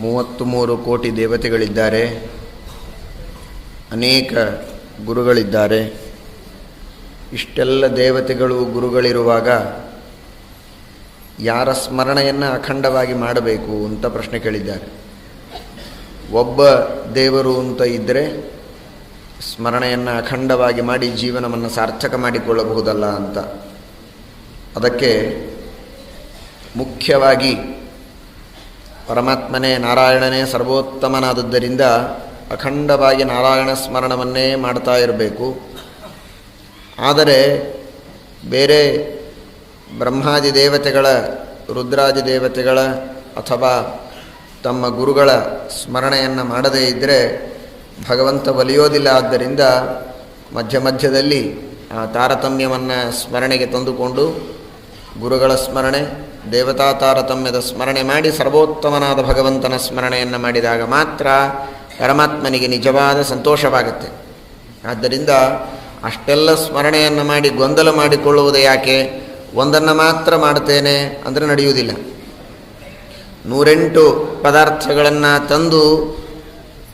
ಮೂವತ್ತು ಮೂರು ಕೋಟಿ ದೇವತೆಗಳಿದ್ದಾರೆ. ಅನೇಕ ಗುರುಗಳಿದ್ದಾರೆ. ಇಷ್ಟೆಲ್ಲ ದೇವತೆಗಳು ಗುರುಗಳಿರುವಾಗ ಯಾರ ಸ್ಮರಣೆಯನ್ನು ಅಖಂಡವಾಗಿ ಮಾಡಬೇಕು ಅಂತ ಪ್ರಶ್ನೆ ಕೇಳಿದ್ದಾರೆ. ಒಬ್ಬ ದೇವರು ಅಂತ ಇದ್ದರೆ ಸ್ಮರಣೆಯನ್ನು ಅಖಂಡವಾಗಿ ಮಾಡಿ ಜೀವನವನ್ನು ಸಾರ್ಥಕ ಮಾಡಿಕೊಳ್ಳಬಹುದಲ್ಲ ಅಂತ. ಅದಕ್ಕೆ ಮುಖ್ಯವಾಗಿ ಪರಮಾತ್ಮನೇ ನಾರಾಯಣನೇ ಸರ್ವೋತ್ತಮನಾದದ್ದರಿಂದ ಅಖಂಡವಾಗಿ ನಾರಾಯಣ ಸ್ಮರಣವನ್ನೇ ಮಾಡ್ತಾ ಇರಬೇಕು. ಆದರೆ ಬೇರೆ ಬ್ರಹ್ಮಾದಿ ದೇವತೆಗಳ, ರುದ್ರಾದಿ ದೇವತೆಗಳ ಅಥವಾ ತಮ್ಮ ಗುರುಗಳ ಸ್ಮರಣೆಯನ್ನು ಮಾಡದೇ ಇದ್ದರೆ ಭಗವಂತ ಒಲಿಯೋದಿಲ್ಲ. ಆದ್ದರಿಂದ ಮಧ್ಯ ಮಧ್ಯದಲ್ಲಿ ತಾರತಮ್ಯವನ್ನು ಸ್ಮರಣೆಗೆ ತಂದುಕೊಂಡು ಗುರುಗಳ ಸ್ಮರಣೆ ದೇವತಾ ತಾರತಮ್ಯದ ಸ್ಮರಣೆ ಮಾಡಿ ಸರ್ವೋತ್ತಮನಾದ ಭಗವಂತನ ಸ್ಮರಣೆಯನ್ನು ಮಾಡಿದಾಗ ಮಾತ್ರ ಪರಮಾತ್ಮನಿಗೆ ನಿಜವಾದ ಸಂತೋಷವಾಗುತ್ತೆ. ಆದ್ದರಿಂದ ಅಷ್ಟೆಲ್ಲ ಸ್ಮರಣೆಯನ್ನು ಮಾಡಿ ಗೊಂದಲ ಮಾಡಿಕೊಳ್ಳುವುದು ಯಾಕೆ? ಒಂದನ್ನು ಮಾತ್ರ ಮಾಡುತ್ತೇನೆ ಅಂದರೆ ನಡೆಯುವುದಿಲ್ಲ. ನೂರೆಂಟು ಪದಾರ್ಥಗಳನ್ನು ತಂದು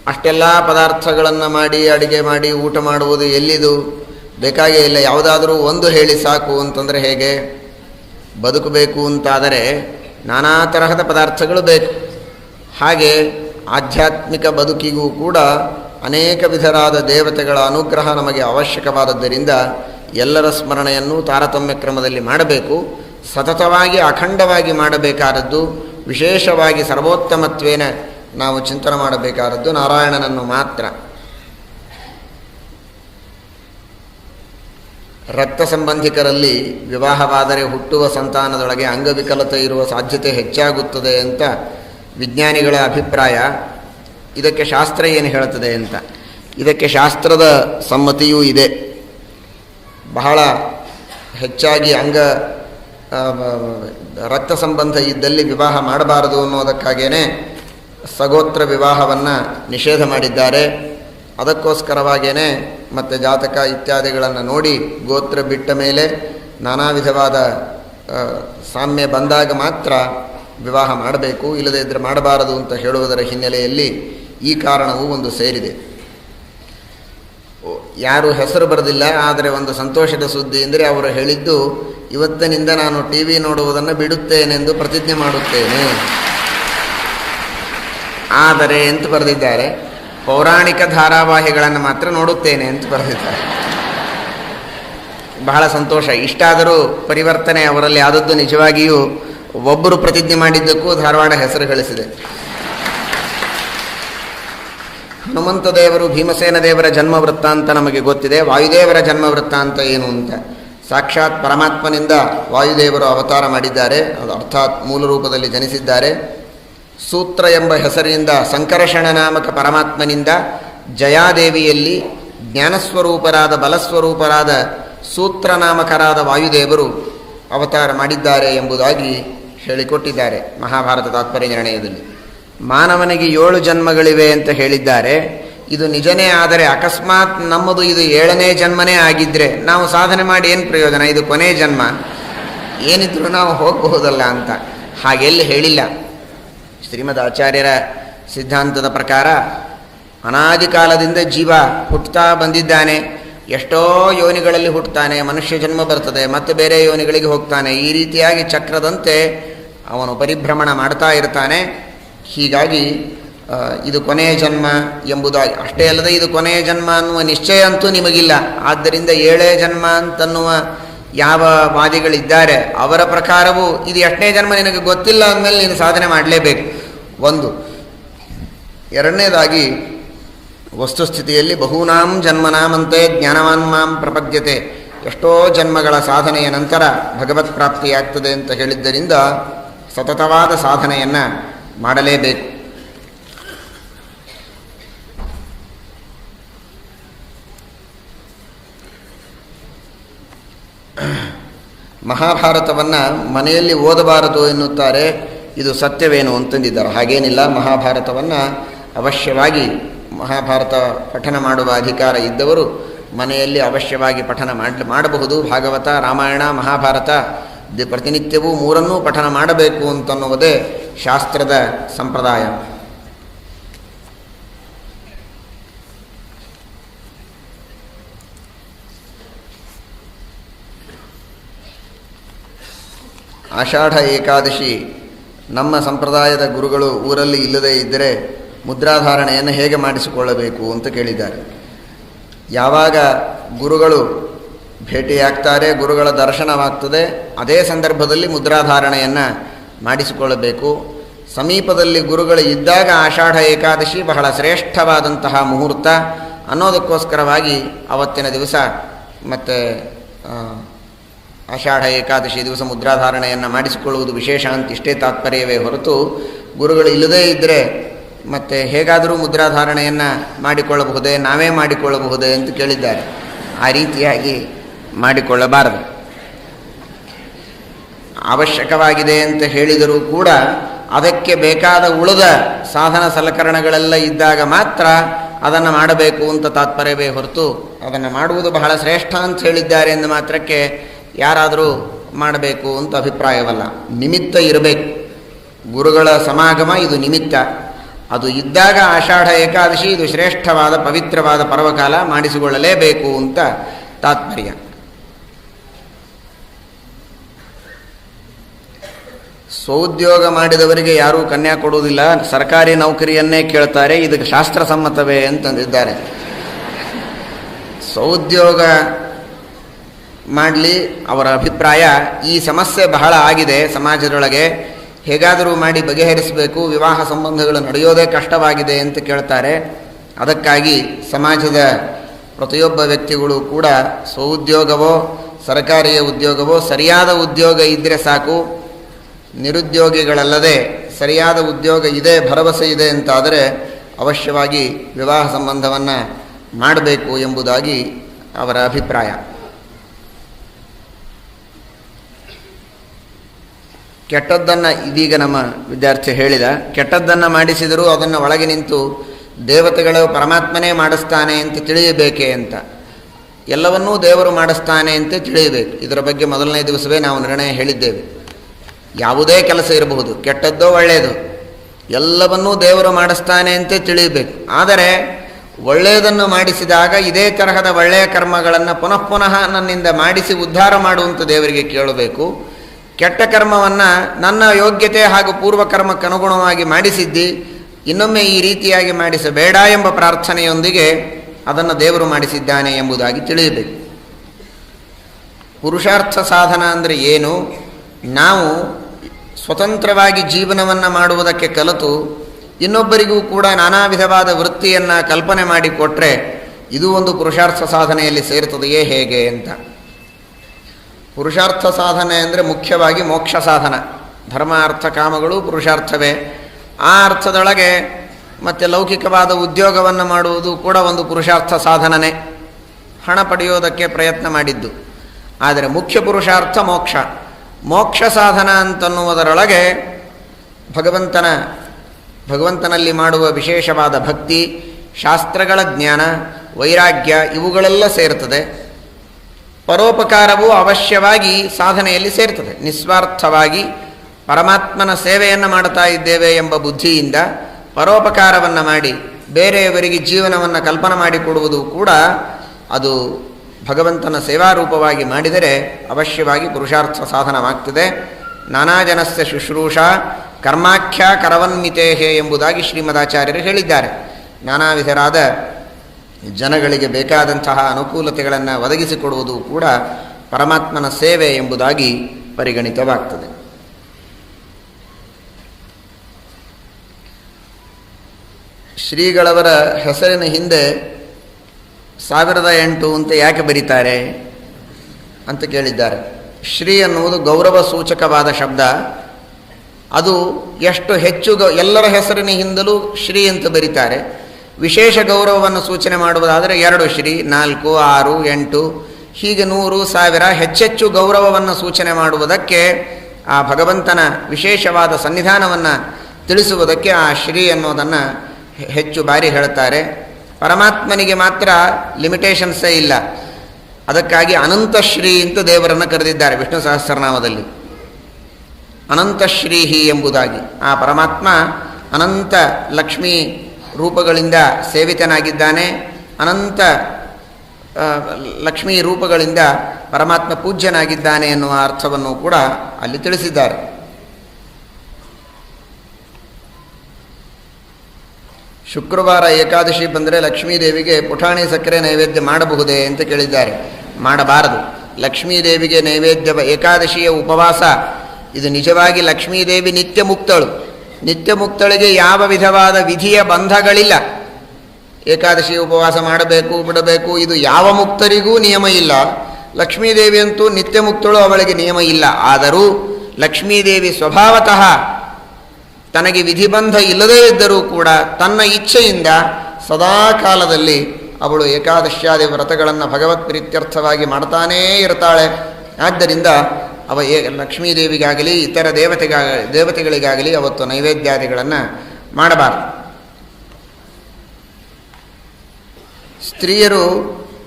ಅಷ್ಟೆಲ್ಲ ಪದಾರ್ಥಗಳನ್ನು ಮಾಡಿ, ಅಡುಗೆ ಮಾಡಿ, ಊಟ ಮಾಡುವುದು ಎಲ್ಲಿದು? ಬೇಕಾಗೇ ಇಲ್ಲ. ಯಾವುದಾದರೂ ಒಂದು ಹೇಳಿ ಸಾಕು ಅಂತಂದರೆ ಹೇಗೆ? ಬದುಕಬೇಕು ಅಂತಾದರೆ ನಾನಾ ತರಹದ ಪದಾರ್ಥಗಳು ಬೇಕು. ಹಾಗೆ ಆಧ್ಯಾತ್ಮಿಕ ಬದುಕಿಗೂ ಕೂಡ ಅನೇಕ ವಿಧರಾದ ದೇವತೆಗಳ ಅನುಗ್ರಹ ನಮಗೆ ಅವಶ್ಯಕವಾದದ್ದರಿಂದ ಎಲ್ಲರ ಸ್ಮರಣೆಯನ್ನು ತಾರತಮ್ಯ ಕ್ರಮದಲ್ಲಿ ಮಾಡಬೇಕು. ಸತತವಾಗಿ ಅಖಂಡವಾಗಿ ಮಾಡಬೇಕಾದದ್ದು, ವಿಶೇಷವಾಗಿ ಸರ್ವೋತ್ತಮತ್ವೇನ ನಾವು ಚಿಂತನೆ ಮಾಡಬೇಕಾದದ್ದು ನಾರಾಯಣನನ್ನು ಮಾತ್ರ. ರಕ್ತ ಸಂಬಂಧಿಕರಲ್ಲಿ ವಿವಾಹವಾದರೆ ಹುಟ್ಟುವ ಸಂತಾನದೊಳಗೆ ಅಂಗವಿಕಲತೆ ಇರುವ ಸಾಧ್ಯತೆ ಹೆಚ್ಚಾಗುತ್ತದೆ ಅಂತ ವಿಜ್ಞಾನಿಗಳ ಅಭಿಪ್ರಾಯ. ಇದಕ್ಕೆ ಶಾಸ್ತ್ರ ಏನು ಹೇಳುತ್ತದೆ ಅಂತ. ಇದಕ್ಕೆ ಶಾಸ್ತ್ರದ ಸಮ್ಮತಿಯೂ ಇದೆ. ಬಹಳ ಹೆಚ್ಚಾಗಿ ಅಂಗ ರಕ್ತ ಸಂಬಂಧ ಇದ್ದಲ್ಲಿ ವಿವಾಹ ಮಾಡಬಾರದು ಅನ್ನೋದಕ್ಕಾಗೇ ಸಗೋತ್ರ ವಿವಾಹವನ್ನು ನಿಷೇಧ ಮಾಡಿದ್ದಾರೆ. ಅದಕ್ಕೋಸ್ಕರವಾಗೇ ಮತ್ತು ಜಾತಕ ಇತ್ಯಾದಿಗಳನ್ನು ನೋಡಿ ಗೋತ್ರ ಬಿಟ್ಟ ಮೇಲೆ ನಾನಾ ವಿಧವಾದ ಸಾಮ್ಯ ಬಂದಾಗ ಮಾತ್ರ ವಿವಾಹ ಮಾಡಬೇಕು, ಇಲ್ಲದೇ ಇದ್ದರೆ ಮಾಡಬಾರದು ಅಂತ ಹೇಳುವುದರ ಹಿನ್ನೆಲೆಯಲ್ಲಿ ಈ ಕಾರಣವೂ ಒಂದು ಸೇರಿದೆ. ಯಾರು ಹೆಸರು ಬರೆದಿಲ್ಲ, ಆದರೆ ಒಂದು ಸಂತೋಷದ ಸುದ್ದಿ ಅಂದರೆ ಅವರು ಹೇಳಿದ್ದು, ಇವತ್ತಿನಿಂದ ನಾನು ಟಿ ವಿ ನೋಡುವುದನ್ನು ಬಿಡುತ್ತೇನೆಂದು ಪ್ರತಿಜ್ಞೆ ಮಾಡುತ್ತೇನೆ. ಆದರೆ, ಎಂತ ಬರೆದಿದ್ದಾರೆ? ಪೌರಾಣಿಕ ಧಾರಾವಾಹಿಗಳನ್ನು ಮಾತ್ರ ನೋಡುತ್ತೇನೆ ಅಂತ ಬರೆದಿದ್ದಾರೆ. ಬಹಳ ಸಂತೋಷ. ಇಷ್ಟಾದರೂ ಪರಿವರ್ತನೆ ಅವರಲ್ಲಿ ಆದದ್ದು ನಿಜವಾಗಿಯೂ ಒಬ್ಬರು ಪ್ರತಿಜ್ಞೆ ಮಾಡಿದ್ದಕ್ಕೂ ಧಾರವಾಡ ಹೆಸರು ಗಳಿಸಿದೆ. ಹನುಮಂತ ದೇವರು ಭೀಮಸೇನ ದೇವರ ಜನ್ಮ ವೃತ್ತಾಂತ ನಮಗೆ ಗೊತ್ತಿದೆ. ವಾಯುದೇವರ ಜನ್ಮ ವೃತ್ತಾಂತ ಏನು ಅಂತ. ಸಾಕ್ಷಾತ್ ಪರಮಾತ್ಮನಿಂದ ವಾಯುದೇವರು ಅವತಾರ ಮಾಡಿದ್ದಾರೆ. ಅದು ಅರ್ಥಾತ್ ಮೂಲ ರೂಪದಲ್ಲಿ ಜನಿಸಿದ್ದಾರೆ. ಸೂತ್ರ ಎಂಬ ಹೆಸರಿನಿಂದ ಸಂಕರ್ಷಣ ನಾಮಕ ಪರಮಾತ್ಮನಿಂದ ಜಯಾದೇವಿಯಲ್ಲಿ ಜ್ಞಾನಸ್ವರೂಪರಾದ ಬಲಸ್ವರೂಪರಾದ ಸೂತ್ರನಾಮಕರಾದ ವಾಯುದೇವರು ಅವತಾರ ಮಾಡಿದ್ದಾರೆ ಎಂಬುದಾಗಿ ಹೇಳಿಕೊಟ್ಟಿದ್ದಾರೆ ಮಹಾಭಾರತ ತಾತ್ಪರ್ಯ ನಿರ್ಣಯದಲ್ಲಿ. ಮಾನವನಿಗೆ ಏಳು ಜನ್ಮಗಳಿವೆ ಅಂತ ಹೇಳಿದ್ದಾರೆ. ಇದು ನಿಜನೇ, ಆದರೆ ಅಕಸ್ಮಾತ್ ನಮ್ಮದು ಇದು ಏಳನೇ ಜನ್ಮನೇ ಆಗಿದ್ದರೆ ನಾವು ಸಾಧನೆ ಮಾಡಿ ಏನು ಪ್ರಯೋಜನ? ಇದು ಕೊನೆಯ ಜನ್ಮ. ಏನಿದ್ರೂ ನಾವು ಹೋಗಬಹುದಲ್ಲ ಅಂತ. ಹಾಗೆಲ್ಲಿ ಹೇಳಿಲ್ಲ. ಶ್ರೀಮದ್ ಆಚಾರ್ಯರ ಸಿದ್ಧಾಂತದ ಪ್ರಕಾರ ಅನಾದಿ ಕಾಲದಿಂದ ಜೀವ ಹುಟ್ಟುತ್ತಾ ಬಂದಿದ್ದಾನೆ. ಎಷ್ಟೋ ಯೋನಿಗಳಲ್ಲಿ ಹುಟ್ಟುತ್ತಾನೆ ಮನುಷ್ಯ ಜನ್ಮ ಬರ್ತದೆ, ಮತ್ತೆ ಬೇರೆ ಯೋನಿಗಳಿಗೆ ಹೋಗ್ತಾನೆ. ಈ ರೀತಿಯಾಗಿ ಚಕ್ರದಂತೆ ಅವನು ಪರಿಭ್ರಮಣ ಮಾಡ್ತಾ ಇರ್ತಾನೆ. ಹೀಗಾಗಿ ಇದು ಕೊನೆಯ ಜನ್ಮ ಎಂಬುದಾಗಿ, ಅಷ್ಟೇ ಅಲ್ಲದೆ ಇದು ಕೊನೆಯ ಜನ್ಮ ಅನ್ನುವ ನಿಶ್ಚಯ ಅಂತೂ ನಿಮಗಿಲ್ಲ. ಆದ್ದರಿಂದ ಏಳೇ ಜನ್ಮ ಅಂತನ್ನುವ ಯಾವ ವಾದಿಗಳಿದ್ದಾರೆ ಅವರ ಪ್ರಕಾರವೂ ಇದು ಎಷ್ಟನೇ ಜನ್ಮ ನಿನಗೆ ಗೊತ್ತಿಲ್ಲ ಅಂದಮೇಲೆ ನೀನು ಸಾಧನೆ ಮಾಡಲೇಬೇಕು. ಒಂದು. ಎರಡನೇದಾಗಿ, ವಸ್ತುಸ್ಥಿತಿಯಲ್ಲಿ ಬಹೂನಾಂ ಜನ್ಮನಾಮಂತೆ ಜ್ಞಾನವಾನ್ ಮಾಂ ಪ್ರಪದ್ಯತೆ. ಎಷ್ಟೋ ಜನ್ಮಗಳ ಸಾಧನೆಯ ನಂತರ ಭಗವತ್ ಪ್ರಾಪ್ತಿಯಾಗ್ತದೆ ಅಂತ ಹೇಳಿದ್ದರಿಂದ ಸತತವಾದ ಸಾಧನೆಯನ್ನು ಮಾಡಲೇಬೇಕು. ಮಹಾಭಾರತವನ್ನು ಮನೆಯಲ್ಲಿ ಓದಬಾರದು ಎನ್ನುತ್ತಾರೆ, ಇದು ಸತ್ಯವೇನು ಅಂತಂದಿದ್ದಾರೆ. ಹಾಗೇನಿಲ್ಲ, ಮಹಾಭಾರತವನ್ನು ಅವಶ್ಯವಾಗಿ ಮಹಾಭಾರತ ಪಠನ ಮಾಡುವ ಅಧಿಕಾರ ಇದ್ದವರು ಮನೆಯಲ್ಲಿ ಅವಶ್ಯವಾಗಿ ಪಠನ ಮಾಡಿ, ಮಾಡಬಹುದು. ಭಾಗವತ, ರಾಮಾಯಣ, ಮಹಾಭಾರತ ಪ್ರತಿನಿತ್ಯವೂ ಮೂರನ್ನೂ ಪಠನ ಮಾಡಬೇಕು ಅಂತನ್ನುವುದೇ ಶಾಸ್ತ್ರದ ಸಂಪ್ರದಾಯ. ಆಷಾಢ ಏಕಾದಶಿ ನಮ್ಮ ಸಂಪ್ರದಾಯದ ಗುರುಗಳು ಊರಲ್ಲಿ ಇಲ್ಲದೇ ಇದ್ದರೆ ಮುದ್ರಾಧಾರಣೆಯನ್ನು ಹೇಗೆ ಮಾಡಿಸಿಕೊಳ್ಳಬೇಕು ಅಂತ ಕೇಳಿದ್ದಾರೆ. ಯಾವಾಗ ಗುರುಗಳು ಭೇಟಿಯಾಗ್ತಾರೆ, ಗುರುಗಳ ದರ್ಶನವಾಗ್ತದೆ, ಅದೇ ಸಂದರ್ಭದಲ್ಲಿ ಮುದ್ರಾಧಾರಣೆಯನ್ನು ಮಾಡಿಸಿಕೊಳ್ಳಬೇಕು. ಸಮೀಪದಲ್ಲಿ ಗುರುಗಳು ಇದ್ದಾಗ ಆಷಾಢ ಏಕಾದಶಿ ಬಹಳ ಶ್ರೇಷ್ಠವಾದಂತಹ ಮುಹೂರ್ತ ಅನ್ನೋದಕ್ಕೋಸ್ಕರವಾಗಿ ಅವತ್ತಿನ ದಿವಸ ಮತ್ತು ಆಷಾಢ ಏಕಾದಶಿ ದಿವಸ ಮುದ್ರಾಧಾರಣೆಯನ್ನು ಮಾಡಿಸಿಕೊಳ್ಳುವುದು ವಿಶೇಷ ಅಂತ ಇಷ್ಟೇ ತಾತ್ಪರ್ಯವೇ ಹೊರತು ಗುರುಗಳು ಇಲ್ಲದೇ ಇದ್ದರೆ ಮತ್ತೆ ಹೇಗಾದರೂ ಮುದ್ರಾಧಾರಣೆಯನ್ನು ಮಾಡಿಕೊಳ್ಳಬಹುದೇ, ನಾವೇ ಮಾಡಿಕೊಳ್ಳಬಹುದೇ ಅಂತ ಕೇಳಿದ್ದಾರೆ. ಆ ರೀತಿಯಾಗಿ ಮಾಡಿಕೊಳ್ಳಬಾರದು. ಅವಶ್ಯಕವಾಗಿದೆ ಅಂತ ಹೇಳಿದರೂ ಕೂಡ ಅದಕ್ಕೆ ಬೇಕಾದ ಉಳಿದ ಸಾಧನ ಸಲಕರಣೆಗಳೆಲ್ಲ ಇದ್ದಾಗ ಮಾತ್ರ ಅದನ್ನು ಮಾಡಬೇಕು ಅಂತ ತಾತ್ಪರ್ಯವೇ ಹೊರತು ಅದನ್ನು ಮಾಡುವುದು ಬಹಳ ಶ್ರೇಷ್ಠ ಅಂತ ಹೇಳಿದ್ದಾರೆ ಎಂದು ಮಾತ್ರಕ್ಕೆ ಯಾರಾದರೂ ಮಾಡಬೇಕು ಅಂತ ಅಭಿಪ್ರಾಯವಲ್ಲ. ನಿಮಿತ್ತ ಇರಬೇಕು. ಗುರುಗಳ ಸಮಾಗಮ ಇದು ನಿಮಿತ್ತ. ಅದು ಇದ್ದಾಗ ಆಷಾಢ ಏಕಾದಶಿ ಇದು ಶ್ರೇಷ್ಠವಾದ, ಪವಿತ್ರವಾದ ಪರ್ವಕಾಲ ಮಾಡಿಸಿಕೊಳ್ಳಲೇಬೇಕು ಅಂತ ತಾತ್ಪರ್ಯ. ಸ್ವೋದ್ಯೋಗ ಮಾಡಿದವರಿಗೆ ಯಾರೂ ಕನ್ಯಾ ಕೊಡುವುದಿಲ್ಲ. ಸರ್ಕಾರಿ ನೌಕರಿಯನ್ನೇ ಕೇಳ್ತಾರೆ. ಇದಕ್ಕೆ ಶಾಸ್ತ್ರಸಮ್ಮತವೇ ಅಂತಂದಿದ್ದಾರೆ. ಸ್ವೋದ್ಯೋಗ ಮಾಡಲಿ ಅವರ ಅಭಿಪ್ರಾಯ, ಈ ಸಮಸ್ಯೆ ಬಹಳ ಆಗಿದೆ ಸಮಾಜದೊಳಗೆ. ಹೇಗಾದರೂ ಮಾಡಿ ಬಗೆಹರಿಸಬೇಕು, ವಿವಾಹ ಸಂಬಂಧಗಳು ನಡೆಯೋದೇ ಕಷ್ಟವಾಗಿದೆ ಅಂತ ಕೇಳ್ತಾರೆ. ಅದಕ್ಕಾಗಿ ಸಮಾಜದ ಪ್ರತಿಯೊಬ್ಬ ವ್ಯಕ್ತಿಗಳು ಕೂಡ ಸ್ವಉದ್ಯೋಗವೋ, ಸರ್ಕಾರಿಯ ಉದ್ಯೋಗವೋ, ಸರಿಯಾದ ಉದ್ಯೋಗ ಇದ್ದರೆ ಸಾಕು. ನಿರುದ್ಯೋಗಿಗಳಲ್ಲದೆ ಸರಿಯಾದ ಉದ್ಯೋಗ ಇದೆ, ಭರವಸೆ ಇದೆ ಅಂತಾದರೆ ಅವಶ್ಯವಾಗಿ ವಿವಾಹ ಸಂಬಂಧವನ್ನು ಮಾಡಬೇಕು ಎಂಬುದಾಗಿ ಅವರ ಅಭಿಪ್ರಾಯ. ಕೆಟ್ಟದ್ದನ್ನು ಇದೀಗ ನಮ್ಮ ವಿದ್ಯಾರ್ಥಿ ಹೇಳಿದ, ಕೆಟ್ಟದ್ದನ್ನು ಮಾಡಿಸಿದರೂ ಅದನ್ನು ಒಳಗೆ ನಿಂತು ದೇವತೆಗಳು ಪರಮಾತ್ಮನೇ ಮಾಡಿಸ್ತಾನೆ ಅಂತ ತಿಳಿಯಬೇಕೆ ಅಂತ. ಎಲ್ಲವನ್ನೂ ದೇವರು ಮಾಡಿಸ್ತಾನೆ ಅಂತ ತಿಳಿಯಬೇಕು. ಇದರ ಬಗ್ಗೆ ಮೊದಲನೇ ದಿವಸವೇ ನಾವು ನಿರ್ಣಯ ಹೇಳಿದ್ದೇವೆ. ಯಾವುದೇ ಕೆಲಸ ಇರಬಹುದು, ಕೆಟ್ಟದ್ದೋ ಒಳ್ಳೆಯದು ಎಲ್ಲವನ್ನೂ ದೇವರು ಮಾಡಿಸ್ತಾನೆ ಅಂತ ತಿಳಿಯಬೇಕು. ಆದರೆ ಒಳ್ಳೆಯದನ್ನು ಮಾಡಿಸಿದಾಗ ಇದೇ ತರಹದ ಒಳ್ಳೆಯ ಕರ್ಮಗಳನ್ನು ಪುನಃ ಪುನಃ ನನ್ನಿಂದ ಮಾಡಿಸಿ ಉದ್ಧಾರ ಮಾಡುವಂಥ ದೇವರಿಗೆ ಕೇಳಬೇಕು. ಕೆಟ್ಟ ಕರ್ಮವನ್ನು ನನ್ನ ಯೋಗ್ಯತೆ ಹಾಗೂ ಪೂರ್ವಕರ್ಮಕ್ಕೆ ಅನುಗುಣವಾಗಿ ಮಾಡಿಸಿದ್ದಿ, ಇನ್ನೊಮ್ಮೆ ಈ ರೀತಿಯಾಗಿ ಮಾಡಿಸಬೇಡ ಎಂಬ ಪ್ರಾರ್ಥನೆಯೊಂದಿಗೆ ಅದನ್ನು ದೇವರು ಮಾಡಿಸಿದ್ದಾನೆ ಎಂಬುದಾಗಿ ತಿಳಿಯಬೇಕು. ಪುರುಷಾರ್ಥ ಸಾಧನ ಅಂದರೆ ಏನು? ನಾವು ಸ್ವತಂತ್ರವಾಗಿ ಜೀವನವನ್ನು ಮಾಡುವುದಕ್ಕೆ ಕಲಿತು, ಇನ್ನೊಬ್ಬರಿಗೂ ಕೂಡ ನಾನಾ ವಿಧವಾದ ವೃತ್ತಿಯನ್ನು ಕಲ್ಪನೆ ಮಾಡಿಕೊಟ್ರೆ ಇದು ಒಂದು ಪುರುಷಾರ್ಥ ಸಾಧನೆಯಲ್ಲಿ ಸೇರುತ್ತದೆಯೇ ಹೇಗೆ ಅಂತ. ಪುರುಷಾರ್ಥ ಸಾಧನೆ ಅಂದರೆ ಮುಖ್ಯವಾಗಿ ಮೋಕ್ಷ ಸಾಧನ. ಧರ್ಮ ಅರ್ಥ ಕಾಮಗಳು ಪುರುಷಾರ್ಥವೇ. ಆ ಅರ್ಥದೊಳಗೆ ಮತ್ತು ಲೌಕಿಕವಾದ ಉದ್ಯೋಗವನ್ನು ಮಾಡುವುದು ಕೂಡ ಒಂದು ಪುರುಷಾರ್ಥ ಸಾಧನನೇ. ಹಣ ಪಡೆಯೋದಕ್ಕೆ ಪ್ರಯತ್ನ ಮಾಡಿದ್ದು. ಆದರೆ ಮುಖ್ಯ ಪುರುಷಾರ್ಥ ಮೋಕ್ಷ. ಮೋಕ್ಷ ಸಾಧನ ಅಂತನ್ನುವುದರೊಳಗೆ ಭಗವಂತನ, ಭಗವಂತನಲ್ಲಿ ಮಾಡುವ ವಿಶೇಷವಾದ ಭಕ್ತಿ, ಶಾಸ್ತ್ರಗಳ ಜ್ಞಾನ, ವೈರಾಗ್ಯ ಇವುಗಳೆಲ್ಲ ಸೇರ್ತದೆ. ಪರೋಪಕಾರವು ಅವಶ್ಯವಾಗಿ ಸಾಧನೆಯಲ್ಲಿ ಸೇರ್ತದೆ. ನಿಸ್ವಾರ್ಥವಾಗಿ ಪರಮಾತ್ಮನ ಸೇವೆಯನ್ನು ಮಾಡ್ತಾ ಇದ್ದೇವೆ ಎಂಬ ಬುದ್ಧಿಯಿಂದ ಪರೋಪಕಾರವನ್ನು ಮಾಡಿ ಬೇರೆಯವರಿಗೆ ಜೀವನವನ್ನು ಕಲ್ಪನೆ ಮಾಡಿಕೊಡುವುದು ಕೂಡ ಅದು ಭಗವಂತನ ಸೇವಾರೂಪವಾಗಿ ಮಾಡಿದರೆ ಅವಶ್ಯವಾಗಿ ಪುರುಷಾರ್ಥ ಸಾಧನವಾಗ್ತದೆ. ನಾನಾ ಜನಸ್ಯ ಶುಶ್ರೂಷಾ ಕರ್ಮಾಖ್ಯ ಕರವನ್ಮಿತೇಹೆ ಎಂಬುದಾಗಿ ಶ್ರೀಮದಾಚಾರ್ಯರು ಹೇಳಿದ್ದಾರೆ. ನಾನಾ ವಿಧರಾದ ಜನಗಳಿಗೆ ಬೇಕಾದಂತಹ ಅನುಕೂಲತೆಗಳನ್ನು ಒದಗಿಸಿಕೊಡುವುದು ಕೂಡ ಪರಮಾತ್ಮನ ಸೇವೆ ಎಂಬುದಾಗಿ ಪರಿಗಣಿತವಾಗ್ತದೆ. ಶ್ರೀಗಳವರ ಹೆಸರಿನ ಹಿಂದೆ ಸಾವಿರದ ಎಂಟು ಅಂತ ಯಾಕೆ ಬರೀತಾರೆ ಅಂತ ಕೇಳಿದ್ದಾರೆ. ಶ್ರೀ ಅನ್ನುವುದು ಗೌರವ ಸೂಚಕವಾದ ಶಬ್ದ. ಅದು ಎಷ್ಟು ಹೆಚ್ಚು ಎಲ್ಲರ ಹೆಸರಿನ ಹಿಂದಲೂ ಶ್ರೀ ಅಂತ ಬರೀತಾರೆ. ವಿಶೇಷ ಗೌರವವನ್ನು ಸೂಚನೆ ಮಾಡುವುದಾದರೆ ಎರಡು ಶ್ರೀ ನಾಲ್ಕು ಆರು ಎಂಟು ಹೀಗೆ ನೂರು ಸಾವಿರ ಹೆಚ್ಚೆಚ್ಚು ಗೌರವವನ್ನು ಸೂಚನೆ ಮಾಡುವುದಕ್ಕೆ ಆ ಭಗವಂತನ ವಿಶೇಷವಾದ ಸನ್ನಿಧಾನವನ್ನು ತಿಳಿಸುವುದಕ್ಕೆ ಆ ಶ್ರೀ ಅನ್ನೋದನ್ನು ಹೆಚ್ಚು ಬಾರಿ ಹೇಳ್ತಾರೆ ಪರಮಾತ್ಮನಿಗೆ ಮಾತ್ರ ಲಿಮಿಟೇಷನ್ಸೇ ಇಲ್ಲ. ಅದಕ್ಕಾಗಿ ಅನಂತಶ್ರೀ ಅಂತ ದೇವರನ್ನು ಕರೆದಿದ್ದಾರೆ ವಿಷ್ಣು ಸಹಸ್ರನಾಮದಲ್ಲಿ. ಅನಂತಶ್ರೀಹಿ ಎಂಬುದಾಗಿ. ಆ ಪರಮಾತ್ಮ ಅನಂತ ಲಕ್ಷ್ಮೀ ರೂಪಗಳಿಂದ ಸೇವಿತನಾಗಿದ್ದಾನೆ. ಅನಂತ ಲಕ್ಷ್ಮೀ ರೂಪಗಳಿಂದ ಪರಮಾತ್ಮ ಪೂಜ್ಯನಾಗಿದ್ದಾನೆ ಎನ್ನುವ ಅರ್ಥವನ್ನು ಕೂಡ ಅಲ್ಲಿ ತಿಳಿಸಿದ್ದಾರೆ. ಶುಕ್ರವಾರ ಏಕಾದಶಿ ಬಂದರೆ ಲಕ್ಷ್ಮೀದೇವಿಗೆ ಪುಟಾಣಿ ಸಕ್ಕರೆ ನೈವೇದ್ಯ ಮಾಡಬಹುದೇ ಅಂತ ಕೇಳಿದ್ದಾರೆ. ಮಾಡಬಾರದು. ಲಕ್ಷ್ಮೀದೇವಿಗೆ ನೈವೇದ್ಯ ಏಕಾದಶಿಯ ಉಪವಾಸ. ಇದು ನಿಜವಾಗಿ ಲಕ್ಷ್ಮೀದೇವಿ ನಿತ್ಯ ಮುಕ್ತಳು ನಿತ್ಯ ಮುಕ್ತಳಿಗೆ ಯಾವ ವಿಧವಾದ ವಿಧಿಯ ಬಂಧಗಳಿಲ್ಲ. ಏಕಾದಶಿ ಉಪವಾಸ ಮಾಡಬೇಕು, ಬಿಡಬೇಕು, ಇದು ಯಾವ ಮುಕ್ತರಿಗೂ ನಿಯಮ ಇಲ್ಲ. ಲಕ್ಷ್ಮೀದೇವಿ ಅಂತೂ ನಿತ್ಯ ಮುಕ್ತಳು ಅವಳಿಗೆ ನಿಯಮ ಇಲ್ಲ. ಆದರೂ ಲಕ್ಷ್ಮೀದೇವಿ ಸ್ವಭಾವತಃ ತನಗೆ ವಿಧಿಬಂಧ ಇಲ್ಲದೇ ಇದ್ದರೂ ಕೂಡ ತನ್ನ ಇಚ್ಛೆಯಿಂದ ಸದಾ ಕಾಲದಲ್ಲಿ ಅವಳು ಏಕಾದಶ್ಯಾದಿ ವ್ರತಗಳನ್ನು ಭಗವತ್ ಪ್ರೀತ್ಯರ್ಥವಾಗಿ ಮಾಡ್ತಾನೇ ಇರ್ತಾಳೆ. ಆದ್ದರಿಂದ ಅವ ಏ ಲಕ್ಷ್ಮೀದೇವಿಗಾಗಲಿ, ಇತರ ದೇವತೆಗ, ದೇವತೆಗಳಿಗಾಗಲಿ ಅವತ್ತು ನೈವೇದ್ಯಾದಿಗಳನ್ನು ಮಾಡಬಾರದು. ಸ್ತ್ರೀಯರು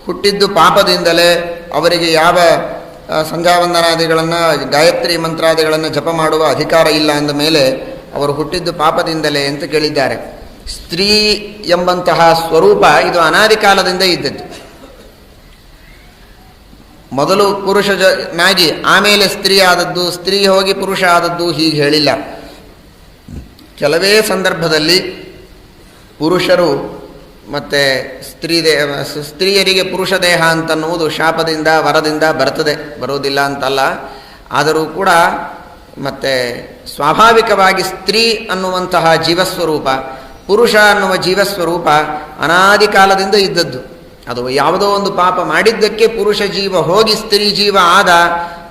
ಹುಟ್ಟಿದ್ದು ಪಾಪದಿಂದಲೇ ಅವರಿಗೆ ಯಾವ ಸಂಧ್ಯಾವಂದನಾದಿಗಳನ್ನು ಗಾಯತ್ರಿ ಮಂತ್ರಾದಿಗಳನ್ನು ಜಪ ಮಾಡುವ ಅಧಿಕಾರ ಇಲ್ಲ ಅಂದ ಮೇಲೆ ಅವರು ಹುಟ್ಟಿದ್ದು ಪಾಪದಿಂದಲೇ ಅಂತ ಕೇಳಿದ್ದಾರೆ. ಸ್ತ್ರೀ ಎಂಬಂತಹ ಸ್ವರೂಪ ಇದು ಅನಾದಿ ಕಾಲದಿಂದ ಇದ್ದದ್ದು. ಮೊದಲು ಪುರುಷ ಜ ನಾಗಿ ಆಮೇಲೆ ಸ್ತ್ರೀ ಆದದ್ದು ಸ್ತ್ರೀ ಹೋಗಿ ಪುರುಷ ಆದದ್ದು ಹೀಗೆ ಹೇಳಿಲ್ಲ. ಕೆಲವೇ ಸಂದರ್ಭದಲ್ಲಿ ಪುರುಷರು ಮತ್ತು ಸ್ತ್ರೀ ದೇ, ಸ್ತ್ರೀಯರಿಗೆ ಪುರುಷ ದೇಹ ಅಂತನ್ನುವುದು ಶಾಪದಿಂದ, ವರದಿಂದ ಬರ್ತದೆ ಬರೋದಿಲ್ಲ ಅಂತಲ್ಲ. ಆದರೂ ಕೂಡ ಮತ್ತು ಸ್ವಾಭಾವಿಕವಾಗಿ ಸ್ತ್ರೀ ಅನ್ನುವಂತಹ ಜೀವಸ್ವರೂಪ, ಪುರುಷ ಅನ್ನುವ ಜೀವಸ್ವರೂಪ ಅನಾದಿ ಕಾಲದಿಂದ ಇದ್ದದ್ದು. ಅದು ಯಾವುದೋ ಒಂದು ಪಾಪ ಮಾಡಿದ್ದಕ್ಕೆ ಪುರುಷ ಜೀವ ಹೋಗಿ ಸ್ತ್ರೀ ಜೀವ ಆದ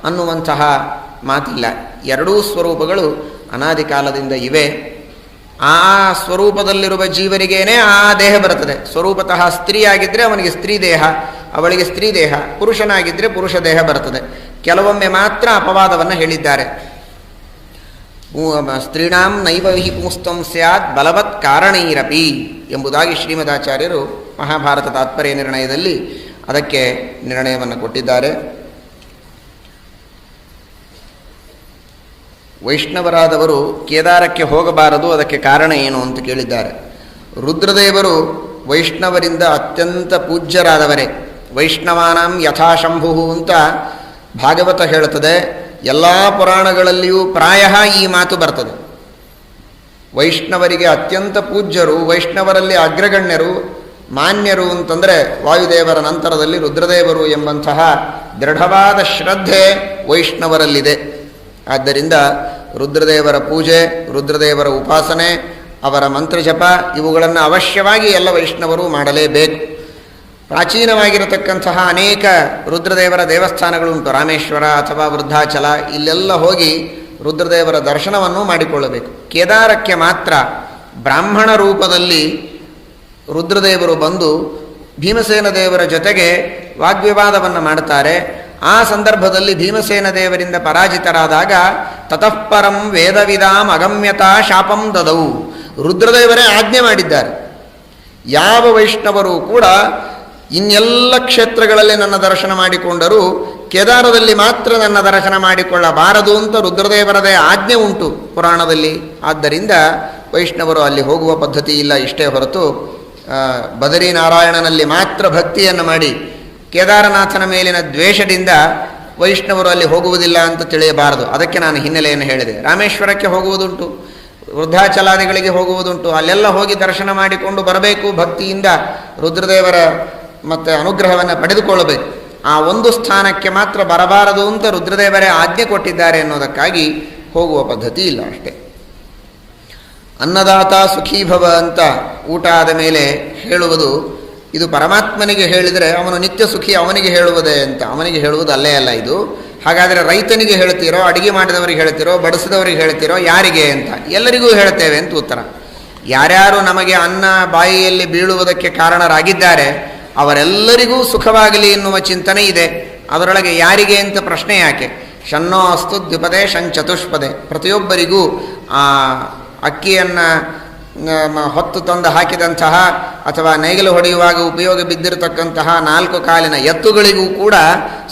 ಅನ್ನುವಂತಹ ಮಾತಿಲ್ಲ. ಎರಡೂ ಸ್ವರೂಪಗಳು ಅನಾದಿ ಕಾಲದಿಂದ ಇವೆ. ಆ ಸ್ವರೂಪದಲ್ಲಿರುವ ಜೀವರಿಗೇನೆ ಆ ದೇಹ ಬರುತ್ತದೆ. ಸ್ವರೂಪತಃ ಸ್ತ್ರೀ ಆಗಿದ್ದರೆ ಅವನಿಗೆ ಸ್ತ್ರೀ ದೇಹ, ಅವಳಿಗೆ ಸ್ತ್ರೀ ದೇಹ ಪುರುಷನಾಗಿದ್ದರೆ ಪುರುಷ ದೇಹ ಬರುತ್ತದೆ. ಕೆಲವೊಮ್ಮೆ ಮಾತ್ರ ಅಪವಾದವನ್ನು ಹೇಳಿದ್ದಾರೆ. ಸ್ತ್ರೀಣಾಂ ನೈವ ಹಿ ಪುಂಸ್ತಂ ಸ್ಯಾತ್ ಬಲವತ್ ಕಾರಣೈರಪಿ ಎಂಬುದಾಗಿ ಶ್ರೀಮದಾಚಾರ್ಯರು ಮಹಾಭಾರತ ತಾತ್ಪರ್ಯ ನಿರ್ಣಯದಲ್ಲಿ ಅದಕ್ಕೆ ನಿರ್ಣಯವನ್ನು ಕೊಟ್ಟಿದ್ದಾರೆ. ವೈಷ್ಣವರಾದವರು ಕೇದಾರಕ್ಕೆ ಹೋಗಬಾರದು, ಅದಕ್ಕೆ ಕಾರಣ ಏನು ಅಂತ ಕೇಳಿದ್ದಾರೆ. ರುದ್ರದೇವರು ವೈಷ್ಣವರಿಂದ ಅತ್ಯಂತ ಪೂಜ್ಯರಾದವರೇ. ವೈಷ್ಣವಾನಾಂ ಯಥಾಶಂಭು ಅಂತ ಭಾಗವತ ಹೇಳುತ್ತದೆ. ಎಲ್ಲ ಪುರಾಣಗಳಲ್ಲಿಯೂ ಪ್ರಾಯ ಈ ಮಾತು ಬರ್ತದೆ. ವೈಷ್ಣವರಿಗೆ ಅತ್ಯಂತ ಪೂಜ್ಯರು, ವೈಷ್ಣವರಲ್ಲಿ ಅಗ್ರಗಣ್ಯರು ಮಾನ್ಯರು ಅಂತಂದರೆ ವಾಯುದೇವರ ನಂತರದಲ್ಲಿ ರುದ್ರದೇವರು ಎಂಬಂತಹ ದೃಢವಾದ ಶ್ರದ್ಧೆ ವೈಷ್ಣವರಲ್ಲಿದೆ. ಆದ್ದರಿಂದ ರುದ್ರದೇವರ ಪೂಜೆ, ರುದ್ರದೇವರ ಉಪಾಸನೆ, ಅವರ ಮಂತ್ರಜಪ, ಇವುಗಳನ್ನು ಅವಶ್ಯವಾಗಿ ಎಲ್ಲ ವೈಷ್ಣವರು ಮಾಡಲೇಬೇಕು. ಪ್ರಾಚೀನವಾಗಿರತಕ್ಕಂತಹ ಅನೇಕ ರುದ್ರದೇವರ ದೇವಸ್ಥಾನಗಳುಂಟು, ರಾಮೇಶ್ವರ ಅಥವಾ ವೃದ್ಧಾಚಲ, ಇಲ್ಲೆಲ್ಲ ಹೋಗಿ ರುದ್ರದೇವರ ದರ್ಶನವನ್ನು ಮಾಡಿಕೊಳ್ಳಬೇಕು. ಕೇದಾರಕ್ಕೆ ಮಾತ್ರ ಬ್ರಾಹ್ಮಣ ರೂಪದಲ್ಲಿ ರುದ್ರದೇವರು ಬಂದು ಭೀಮಸೇನ ದೇವರ ಜೊತೆಗೆ ವಾಗ್ವಿವಾದವನ್ನು ಮಾಡುತ್ತಾರೆ. ಆ ಸಂದರ್ಭದಲ್ಲಿ ಭೀಮಸೇನ ದೇವರಿಂದ ಪರಾಜಿತರಾದಾಗ ತತಃಪರಂ ವೇದವಿದಾಂ ಅಗಮ್ಯತಾ ಶಾಪಂ ದದವು ರುದ್ರದೇವರೇ ಆಜ್ಞೆ ಮಾಡಿದ್ದಾರೆ. ಯಾವ ವೈಷ್ಣವರು ಕೂಡ ಇನ್ನೆಲ್ಲ ಕ್ಷೇತ್ರಗಳಲ್ಲಿ ನನ್ನ ದರ್ಶನ ಮಾಡಿಕೊಂಡರೂ ಕೇದಾರದಲ್ಲಿ ಮಾತ್ರ ನನ್ನ ದರ್ಶನ ಮಾಡಿಕೊಳ್ಳಬಾರದು ಅಂತ ರುದ್ರದೇವರದೇ ಆಜ್ಞೆ ಉಂಟು ಪುರಾಣದಲ್ಲಿ. ಆದ್ದರಿಂದ ವೈಷ್ಣವರು ಅಲ್ಲಿ ಹೋಗುವ ಪದ್ಧತಿ ಇಲ್ಲ, ಇಷ್ಟೇ ಹೊರತು ಬದರಿನಾರಾಯಣನಲ್ಲಿ ಮಾತ್ರ ಭಕ್ತಿಯನ್ನು ಮಾಡಿ ಕೇದಾರನಾಥನ ಮೇಲಿನ ದ್ವೇಷದಿಂದ ವೈಷ್ಣವರು ಅಲ್ಲಿ ಹೋಗುವುದಿಲ್ಲ ಅಂತ ತಿಳಿಯಬಾರದು. ಅದಕ್ಕೆ ನಾನು ಹಿನ್ನೆಲೆಯನ್ನು ಹೇಳಿದೆ. ರಾಮೇಶ್ವರಕ್ಕೆ ಹೋಗುವುದುಂಟು, ವೃದ್ಧಾಚಲಾದಿಗಳಿಗೆ ಹೋಗುವುದುಂಟು, ಅಲ್ಲೆಲ್ಲ ಹೋಗಿ ದರ್ಶನ ಮಾಡಿಕೊಂಡು ಬರಬೇಕು ಭಕ್ತಿಯಿಂದ ರುದ್ರದೇವರ ಮತ್ತು ಅನುಗ್ರಹವನ್ನು ಪಡೆದುಕೊಳ್ಳಬೇಕು. ಆ ಒಂದು ಸ್ಥಾನಕ್ಕೆ ಮಾತ್ರ ಬರಬಾರದು ಅಂತ ರುದ್ರದೇವರೇ ಆಜ್ಞೆ ಕೊಟ್ಟಿದ್ದಾರೆ ಅನ್ನೋದಕ್ಕಾಗಿ ಹೋಗುವ ಪದ್ಧತಿ ಇಲ್ಲ ಅಷ್ಟೇ. ಅನ್ನದಾತ ಸುಖೀಭವ ಅಂತ ಊಟ ಆದ ಮೇಲೆ ಹೇಳುವುದು, ಇದು ಪರಮಾತ್ಮನಿಗೆ ಹೇಳಿದರೆ ಅವನು ನಿತ್ಯ ಸುಖಿ ಅವನಿಗೆ ಹೇಳುವುದೇ ಅಂತ. ಅವನಿಗೆ ಹೇಳುವುದು ಅಲ್ಲೇ ಅಲ್ಲ ಇದು. ಹಾಗಾದರೆ ರೈತನಿಗೆ ಹೇಳ್ತೀರೋ, ಅಡುಗೆ ಮಾಡಿದವರಿಗೆ ಹೇಳ್ತಿರೋ, ಬಡಿಸಿದವರಿಗೆ ಹೇಳ್ತಿರೋ, ಯಾರಿಗೆ ಅಂತ? ಎಲ್ಲರಿಗೂ ಹೇಳ್ತೇವೆ ಅಂತ ಉತ್ತರ. ಯಾರ್ಯಾರು ನಮಗೆ ಅನ್ನ ಬಾಯಿಯಲ್ಲಿ ಬೀಳುವುದಕ್ಕೆ ಕಾರಣರಾಗಿದ್ದಾರೆ, ಅವರೆಲ್ಲರಿಗೂ ಸುಖವಾಗಲಿ ಎನ್ನುವ ಚಿಂತನೆ ಇದೆ. ಅದರೊಳಗೆ ಯಾರಿಗೆ ಅಂತ ಪ್ರಶ್ನೆ ಯಾಕೆ? ಶನ್ನೋ ಅಸ್ತು ದ್ವಿಪದೇ ಶಂಚತುಷ್ಪದೆ. ಪ್ರತಿಯೊಬ್ಬರಿಗೂ ಆ ಅಕ್ಕಿಯನ್ನು ಹೊತ್ತು ತಂದು ಹಾಕಿದಂತಹ ಅಥವಾ ನೈಗಲು ಹೊಡೆಯುವಾಗ ಉಪಯೋಗ ಬಿದ್ದಿರತಕ್ಕಂತಹ ನಾಲ್ಕು ಕಾಲಿನ ಎತ್ತುಗಳಿಗೂ ಕೂಡ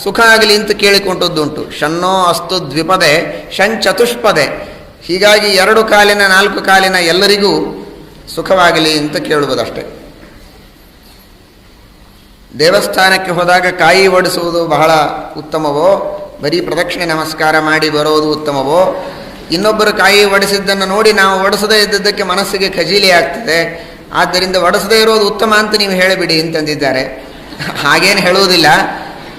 ಸುಖ ಆಗಲಿ ಅಂತ ಕೇಳಿಕೊಂಡದ್ದುಂಟು. ಶನ್ನೋ ಅಸ್ತು ದ್ವಿಪದೆ ಶಂಚತುಷ್ಪದೆ ಹೀಗಾಗಿ ಎರಡು ಕಾಲಿನ, ನಾಲ್ಕು ಕಾಲಿನ ಎಲ್ಲರಿಗೂ ಸುಖವಾಗಲಿ ಅಂತ ಕೇಳುವುದಷ್ಟೆ. ದೇವಸ್ಥಾನಕ್ಕೆ ಹೋದಾಗ ಕಾಯಿ ಓಡಿಸುವುದು ಬಹಳ ಉತ್ತಮವೋ, ಬರೀ ಪ್ರದಕ್ಷಿಣೆ ನಮಸ್ಕಾರ ಮಾಡಿ ಬರೋದು ಉತ್ತಮವೋ ಇನ್ನೊಬ್ಬರು ಕಾಯಿ ಒಡಿಸಿದ್ದನ್ನು ನೋಡಿ ನಾವು ಒಡಿಸದೇ ಇದ್ದದ್ದಕ್ಕೆ ಮನಸ್ಸಿಗೆ ಖಜೀಲಿ ಆಗ್ತದೆ. ಆದ್ದರಿಂದ ಒಡಿಸದೇ ಇರೋದು ಉತ್ತಮ ಅಂತ ನೀವು ಹೇಳಿಬಿಡಿ ಅಂತಂದಿದ್ದಾರೆ. ಹಾಗೇನು ಹೇಳುವುದಿಲ್ಲ.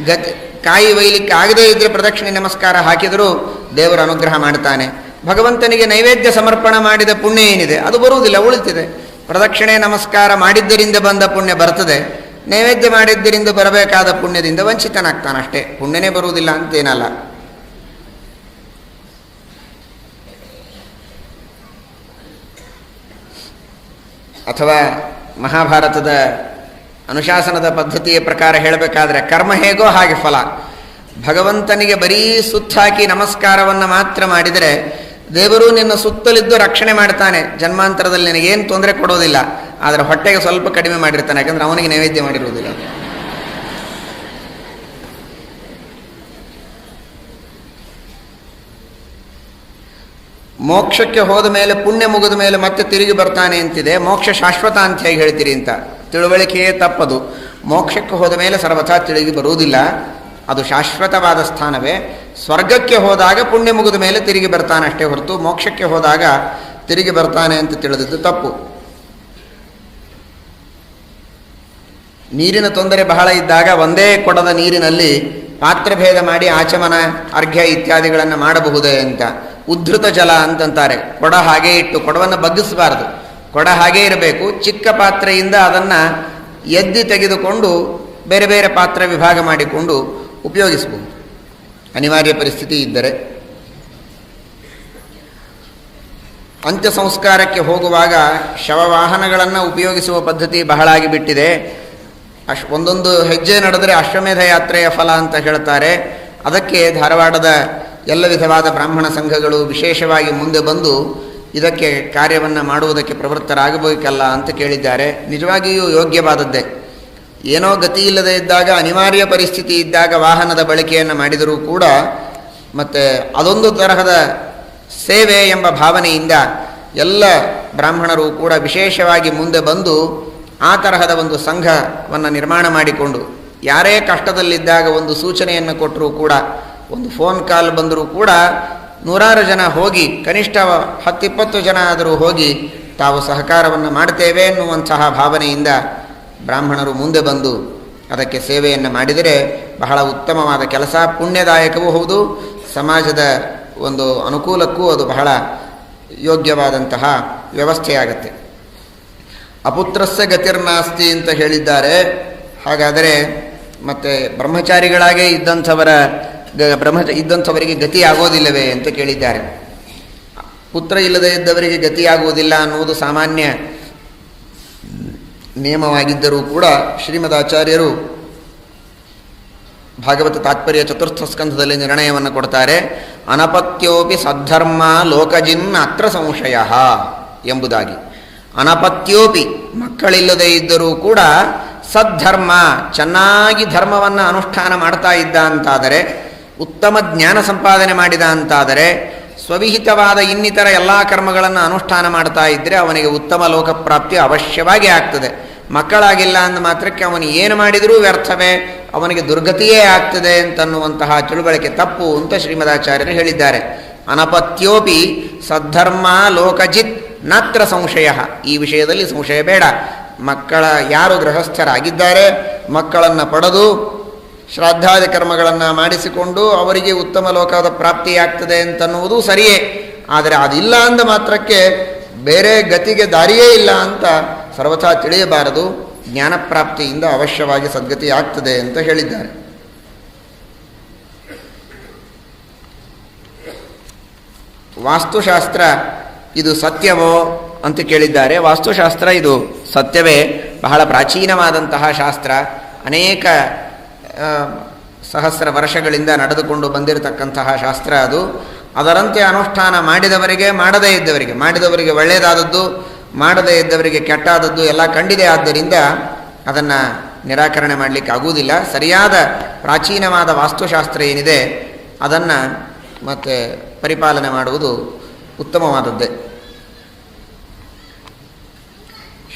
ಗತಿ ಕಾಯಿ ಒಯ್ಲಿಕ್ಕೆ ಆಗದೇ ಇದ್ದರೆ ಪ್ರದಕ್ಷಿಣೆ ನಮಸ್ಕಾರ ಹಾಕಿದರೂ ದೇವರು ಅನುಗ್ರಹ ಮಾಡ್ತಾನೆ. ಭಗವಂತನಿಗೆ ನೈವೇದ್ಯ ಸಮರ್ಪಣ ಮಾಡಿದ ಪುಣ್ಯ ಏನಿದೆ? ಅದು ಬರುವುದಿಲ್ಲ, ಉಳಿತಿದೆ. ಪ್ರದಕ್ಷಿಣೆ ನಮಸ್ಕಾರ ಮಾಡಿದ್ದರಿಂದ ಬಂದ ಪುಣ್ಯ ಬರ್ತದೆ. ನೈವೇದ್ಯ ಮಾಡಿದ್ದರಿಂದ ಬರಬೇಕಾದ ಪುಣ್ಯದಿಂದ ವಂಚಿತನಾಗ್ತಾನಷ್ಟೇ. ಪುಣ್ಯನೇ ಬರುವುದಿಲ್ಲ ಅಂತೇನಲ್ಲ. ಅಥವಾ ಮಹಾಭಾರತದ ಅನುಶಾಸನದ ಪದ್ಧತಿಯ ಪ್ರಕಾರ ಹೇಳಬೇಕಾದ್ರೆ ಕರ್ಮ ಹೇಗೋ ಹಾಗೆ ಫಲ. ಭಗವಂತನಿಗೆ ಬರೀ ಸುತ್ತಾಕಿ ನಮಸ್ಕಾರವನ್ನು ಮಾತ್ರ ಮಾಡಿದರೆ ದೇವರು ನಿನ್ನ ಸುತ್ತಲಿದ್ದು ರಕ್ಷಣೆ ಮಾಡ್ತಾನೆ. ಜನ್ಮಾಂತರದಲ್ಲಿ ನಿನಗೇನು ತೊಂದರೆ ಕೊಡೋದಿಲ್ಲ. ಆದರೆ ಹೊಟ್ಟೆಗೆ ಸ್ವಲ್ಪ ಕಡಿಮೆ ಮಾಡಿರ್ತಾನೆ. ಯಾಕಂದರೆ ಅವನಿಗೆ ನೈವೇದ್ಯ ಮಾಡಿರುವುದಿಲ್ಲ. ಮೋಕ್ಷಕ್ಕೆ ಹೋದ ಮೇಲೆ ಪುಣ್ಯ ಮುಗಿದ ಮೇಲೆ ಮತ್ತೆ ತಿರುಗಿ ಬರ್ತಾನೆ ಅಂತಿದೆ. ಮೋಕ್ಷ ಶಾಶ್ವತ ಅಂತ ಹೇಗೆ ಹೇಳ್ತೀರಿ ಅಂತ. ತಿಳುವಳಿಕೆಯೇ ತಪ್ಪದು. ಮೋಕ್ಷಕ್ಕೆ ಹೋದ ಮೇಲೆ ಸರ್ವಥಾ ತಿರುಗಿ ಬರುವುದಿಲ್ಲ. ಅದು ಶಾಶ್ವತವಾದ ಸ್ಥಾನವೇ. ಸ್ವರ್ಗಕ್ಕೆ ಹೋದಾಗ ಪುಣ್ಯ ಮುಗಿದ ಮೇಲೆ ತಿರುಗಿ ಬರ್ತಾನೆ ಅಷ್ಟೇ ಹೊರತು ಮೋಕ್ಷಕ್ಕೆ ಹೋದಾಗ ತಿರುಗಿ ಬರ್ತಾನೆ ಅಂತ ತಿಳಿದಿದ್ದು ತಪ್ಪು. ನೀರಿನ ತೊಂದರೆ ಬಹಳ ಇದ್ದಾಗ ಒಂದೇ ಕೊಡದ ನೀರಿನಲ್ಲಿ ಪಾತ್ರಭೇದ ಮಾಡಿ ಆಚಮನ, ಅರ್ಘ್ಯ ಇತ್ಯಾದಿಗಳನ್ನು ಮಾಡಬಹುದೇ ಅಂತ. ಉದ್ಧೃತ ಜಲ ಅಂತಂತಾರೆ. ಕೊಡ ಹಾಗೆ ಇಟ್ಟು, ಕೊಡವನ್ನು ಬಗ್ಗಿಸಬಾರದು. ಕೊಡ ಹಾಗೆ ಇರಬೇಕು. ಚಿಕ್ಕ ಪಾತ್ರೆಯಿಂದ ಅದನ್ನು ಎದ್ದು ತೆಗೆದುಕೊಂಡು ಬೇರೆ ಬೇರೆ ಪಾತ್ರ ವಿಭಾಗ ಮಾಡಿಕೊಂಡು ಉಪಯೋಗಿಸಬಹುದು ಅನಿವಾರ್ಯ ಪರಿಸ್ಥಿತಿ ಇದ್ದರೆ. ಅಂತ್ಯ ಸಂಸ್ಕಾರಕ್ಕೆ ಹೋಗುವಾಗ ಶವವಾಹನಗಳನ್ನು ಉಪಯೋಗಿಸುವ ಪದ್ಧತಿ ಬಹಳ ಆಗಿಬಿಟ್ಟಿದೆ. ಅಶ್, ಒಂದೊಂದು ಹೆಜ್ಜೆ ನಡೆದರೆ ಅಶ್ವಮೇಧ ಯಾತ್ರೆಯ ಫಲ ಅಂತ ಹೇಳ್ತಾರೆ. ಅದಕ್ಕೆ ಧಾರವಾಡದ ಎಲ್ಲ ವಿಧವಾದ ಬ್ರಾಹ್ಮಣ ಸಂಘಗಳು ವಿಶೇಷವಾಗಿ ಮುಂದೆ ಬಂದು ಇದಕ್ಕೆ ಕಾರ್ಯವನ್ನು ಮಾಡುವುದಕ್ಕೆ ಪ್ರವೃತ್ತರಾಗಬೇಕಲ್ಲ ಅಂತ ಕೇಳಿದ್ದಾರೆ. ನಿಜವಾಗಿಯೂ ಯೋಗ್ಯವಾದದ್ದೇ. ಏನೋ ಗತಿ ಇಲ್ಲದೆ ಇದ್ದಾಗ, ಅನಿವಾರ್ಯ ಪರಿಸ್ಥಿತಿ ಇದ್ದಾಗ ವಾಹನದ ಬಳಕೆಯನ್ನು ಮಾಡಿದರೂ ಕೂಡ ಮತ್ತು ಅದೊಂದು ತರಹದ ಸೇವೆ ಎಂಬ ಭಾವನೆಯಿಂದ ಎಲ್ಲ ಬ್ರಾಹ್ಮಣರು ಕೂಡ ವಿಶೇಷವಾಗಿ ಮುಂದೆ ಬಂದು ಆ ತರಹದ ಒಂದು ಸಂಘವನ್ನು ನಿರ್ಮಾಣ ಮಾಡಿಕೊಂಡು, ಯಾರೇ ಕಷ್ಟದಲ್ಲಿದ್ದಾಗ ಒಂದು ಸೂಚನೆಯನ್ನು ಕೊಟ್ಟರೂ ಕೂಡ ಒಂದು ಫೋನ್ ಕಾಲ್ ಬಂದರೂ ಕೂಡ ನೂರಾರು ಜನ ಹೋಗಿ, ಕನಿಷ್ಠ ಹತ್ತಿಪ್ಪತ್ತು ಜನ ಆದರೂ ಹೋಗಿ ತಾವು ಸಹಕಾರವನ್ನು ಮಾಡ್ತೇವೆ ಎನ್ನುವಂತಹ ಭಾವನೆಯಿಂದ ಬ್ರಾಹ್ಮಣರು ಮುಂದೆ ಬಂದು ಅದಕ್ಕೆ ಸೇವೆಯನ್ನು ಮಾಡಿದರೆ ಬಹಳ ಉತ್ತಮವಾದ ಕೆಲಸ, ಪುಣ್ಯದಾಯಕವೂ ಹೌದು. ಸಮಾಜದ ಒಂದು ಅನುಕೂಲಕ್ಕೂ ಅದು ಬಹಳ ಯೋಗ್ಯವಾದಂತಹ ವ್ಯವಸ್ಥೆಯಾಗತ್ತೆ. ಅಪುತ್ರಸ್ಯ ಗತಿರ್ನಾಸ್ತಿ ಅಂತ ಹೇಳಿದ್ದಾರೆ. ಹಾಗಾದರೆ ಮತ್ತು ಬ್ರಹ್ಮಚಾರಿಗಳಾಗೇ ಇದ್ದಂಥವರ ಬ್ರಹ್ಮ ಇದ್ದಂಥವರಿಗೆ ಗತಿ ಆಗೋದಿಲ್ಲವೇ ಅಂತ ಕೇಳಿದ್ದಾರೆ. ಪುತ್ರ ಇಲ್ಲದೆ ಇದ್ದವರಿಗೆ ಗತಿ ಆಗುವುದಿಲ್ಲ ಅನ್ನುವುದು ಸಾಮಾನ್ಯ ನಿಯಮವಾಗಿದ್ದರೂ ಕೂಡ ಶ್ರೀಮದ್ ಆಚಾರ್ಯರು ಭಾಗವತ ತಾತ್ಪರ್ಯ ಚತುರ್ಥ ಸ್ಕಂಧದಲ್ಲಿ ನಿರ್ಣಯವನ್ನು ಕೊಡ್ತಾರೆ, ಅನಪತ್ಯೋಪಿ ಸದ್ಧರ್ಮ ಲೋಕಜಿನ್ ಅತ್ರ ಸಂಶಯ ಎಂಬುದಾಗಿ. ಅನಪತ್ಯೋಪಿ ಮಕ್ಕಳಿಲ್ಲದೆ ಇದ್ದರೂ ಕೂಡ ಸದ್ಧರ್ಮ ಚೆನ್ನಾಗಿ ಧರ್ಮವನ್ನು ಅನುಷ್ಠಾನ ಮಾಡ್ತಾ ಇದ್ದ ಅಂತಾದರೆ ಉತ್ತಮ ಜ್ಞಾನ ಸಂಪಾದನೆ ಮಾಡಿದ ಅಂತಾದರೆ ಸ್ವವಿಹಿತವಾದ ಇನ್ನಿತರ ಎಲ್ಲ ಕರ್ಮಗಳನ್ನು ಅನುಷ್ಠಾನ ಮಾಡ್ತಾ ಇದ್ದರೆ ಅವನಿಗೆ ಉತ್ತಮ ಲೋಕಪ್ರಾಪ್ತಿ ಅವಶ್ಯವಾಗಿ ಆಗ್ತದೆ. ಮಕ್ಕಳಾಗಿಲ್ಲ ಅಂದ ಮಾತ್ರಕ್ಕೆ ಅವನು ಏನು ಮಾಡಿದರೂ ವ್ಯರ್ಥವೇ, ಅವನಿಗೆ ದುರ್ಗತಿಯೇ ಆಗ್ತದೆ ಅಂತನ್ನುವಂತಹ ತಿಳುವಳಿಕೆ ತಪ್ಪು ಅಂತ ಶ್ರೀಮದಾಚಾರ್ಯರು ಹೇಳಿದ್ದಾರೆ. ಅನಪತ್ಯೋಪಿ ಸದ್ಧರ್ಮ ಲೋಕಜಿತ್ ನಾತ್ರ ಸಂಶಯ. ಈ ವಿಷಯದಲ್ಲಿ ಸಂಶಯ ಬೇಡ. ಮಕ್ಕಳ ಯಾರು ಗೃಹಸ್ಥರಾಗಿದ್ದಾರೆ, ಮಕ್ಕಳನ್ನು ಪಡೆದು ಶ್ರಾದ್ದಾದಿ ಕರ್ಮಗಳನ್ನು ಮಾಡಿಸಿಕೊಂಡು ಅವರಿಗೆ ಉತ್ತಮ ಲೋಕದ ಪ್ರಾಪ್ತಿಯಾಗ್ತದೆ ಅಂತನ್ನುವುದು ಸರಿಯೇ. ಆದರೆ ಅದಿಲ್ಲ ಅಂದ ಮಾತ್ರಕ್ಕೆ ಬೇರೆ ಗತಿಗೆ ದಾರಿಯೇ ಇಲ್ಲ ಅಂತ ಸರ್ವಥಾ ತಿಳಿಯಬಾರದು. ಜ್ಞಾನಪ್ರಾಪ್ತಿಯಿಂದ ಅವಶ್ಯವಾಗಿ ಸದ್ಗತಿ ಆಗ್ತದೆ ಅಂತ ಹೇಳಿದ್ದಾರೆ. ವಾಸ್ತುಶಾಸ್ತ್ರ ಇದು ಸತ್ಯವೋ ಅಂತ ಕೇಳಿದ್ದಾರೆ. ವಾಸ್ತುಶಾಸ್ತ್ರ ಇದು ಸತ್ಯವೇ. ಬಹಳ ಪ್ರಾಚೀನವಾದಂತಹ ಶಾಸ್ತ್ರ. ಅನೇಕ ಸಹಸ್ರ ವರ್ಷಗಳಿಂದ ನಡೆದುಕೊಂಡು ಬಂದಿರತಕ್ಕಂತಹ ಶಾಸ್ತ್ರ ಅದು. ಅದರಂತೆ ಅನುಷ್ಠಾನ ಮಾಡಿದವರಿಗೆ ಮಾಡದೇ ಇದ್ದವರಿಗೆ, ಮಾಡಿದವರಿಗೆ ಒಳ್ಳೆಯದಾದದ್ದು, ಮಾಡದೇ ಇದ್ದವರಿಗೆ ಕೆಟ್ಟಾದದ್ದು ಎಲ್ಲ ಕಂಡಿದೆ. ಆದ್ದರಿಂದ ಅದನ್ನು ನಿರಾಕರಣೆ ಮಾಡಲಿಕ್ಕೆ ಆಗುವುದಿಲ್ಲ. ಸರಿಯಾದ ಪ್ರಾಚೀನವಾದ ವಾಸ್ತುಶಾಸ್ತ್ರ ಏನಿದೆ, ಅದನ್ನು ಮತ್ತೆ ಪರಿಪಾಲನೆ ಮಾಡುವುದು ಉತ್ತಮವಾದದ್ದೇ.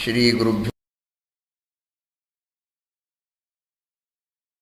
ಶ್ರೀ ಗುರುಭ್ಯ